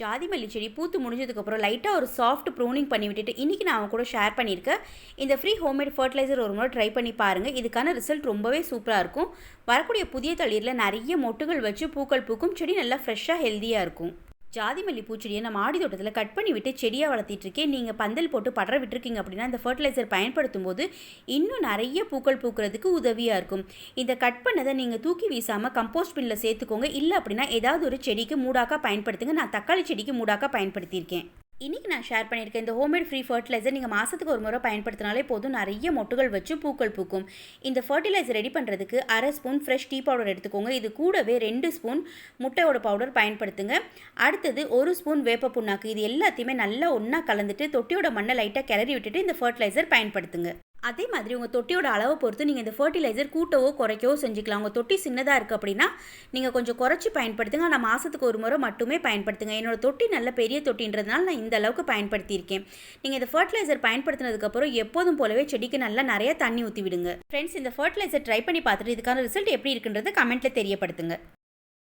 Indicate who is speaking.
Speaker 1: ஜாதி மல்லி செடி பூத்து முடிஞ்சதுக்கப்புறம் லைட்டாக ஒரு சாஃப்ட் ப்ரூனிங் பண்ணி விட்டுட்டு இன்றைக்கி நான் அவங்க கூட ஷேர் பண்ணியிருக்கேன். இந்த ஃப்ரீ ஹோம்மேட் ஃபர்டிலைசர் ஒரு முறை ட்ரை பண்ணி பாருங்கள் இதுக்கான ரிசல்ட் ரொம்பவே சூப்பராக இருக்கும். வரக்கூடிய புதிய தளிரில் நிறைய மொட்டுகள் வச்சு பூக்கள் பூக்கும். செடி நல்லா ஃப்ரெஷ்ஷாக ஹெல்த்தியாக இருக்கும். ஜாதி மல்லி பூச்செடியை நான் மாடி தோட்டத்தில் கட் பண்ணி விட்டு செடியாக வளர்த்திட்டு இருக்கேன். நீங்கள் பந்தல் போட்டு படர விட்டுருக்கீங்க அப்படின்னா இந்த ஃபர்டிலைசர் பயன்படுத்தும் போது இன்னும் நிறைய பூக்கள் பூக்கிறதுக்கு உதவியாக இருக்கும். இந்த கட் பண்ணதை நீங்கள் தூக்கி வீசாமல் கம்போஸ்ட் பின்னில் சேர்த்துக்கோங்க. இல்லை அப்படின்னா ஏதாவது ஒரு செடிக்கு மூடாக்கா பயன்படுத்துங்க. நான் தக்காளி செடிக்கு மூடாக்கா பயன்படுத்தியிருக்கேன். இன்றைக்கி நான் ஷேர் பண்ணியிருக்கேன் இந்த ஹோம்மேட் ஃப்ரீ ஃபர்டிலைசர் நீங்கள் மாதத்துக்கு ஒரு முறை பயன்படுத்தினாலே போதும். நிறைய மொட்டுகள் வச்சு பூக்கள் பூக்கும். இந்த ஃபர்டிலைசர் ரெடி பண்ணுறதுக்கு அரை ஸ்பூன் ஃப்ரெஷ் டீ பவுடர் எடுத்துக்கோங்க. இது கூடவே ரெண்டு ஸ்பூன் முட்டையோட பவுடர் பயன்படுத்துங்க. அடுத்தது ஒரு ஸ்பூன் வேப்ப புண்ணாக்கு. இது எல்லாத்தையுமே நல்லா ஒன்றா கலந்துட்டு தொட்டியோட மண்ணை லைட்டாக கிளறி விட்டுட்டு இந்த ஃபர்டிலைசர் பயன்படுத்துங்க. அதே மாதிரி உங்கள் தொட்டியோட அளவை பொறுத்து நீங்கள் இந்த ஃபர்டிலைசர் கூட்டவோ குறைக்கவோ செஞ்சுக்கலாம். உங்கள் தொட்டி சின்னதாக இருக்குது அப்படின்னா நீங்கள் கொஞ்சம் குறைச்சி பயன்படுத்துங்க. ஆனால் மாதத்துக்கு ஒரு முறை மட்டுமே பயன்படுத்துங்க. என்னோடய தொட்டி நல்ல பெரிய தொட்டின்றதுனால நான் இந்த அளவுக்கு பயன்படுத்தியிருக்கேன். நீங்கள் இந்த ஃபர்டிலைசர் பயன்படுத்தினதுக்கப்புறம் எப்போதும் போலவே செடிக்கு நல்லா நிறைய தண்ணி ஊற்றி விடுங்க ஃப்ரெண்ட்ஸ் இந்த ஃபர்டிலைசர் ட்ரை பண்ணி பார்த்துட்டு இதுக்கான ரிசல்ட் எப்படி இருக்குன்றது கமெண்ட்டில் தெரியப்படுத்துங்க.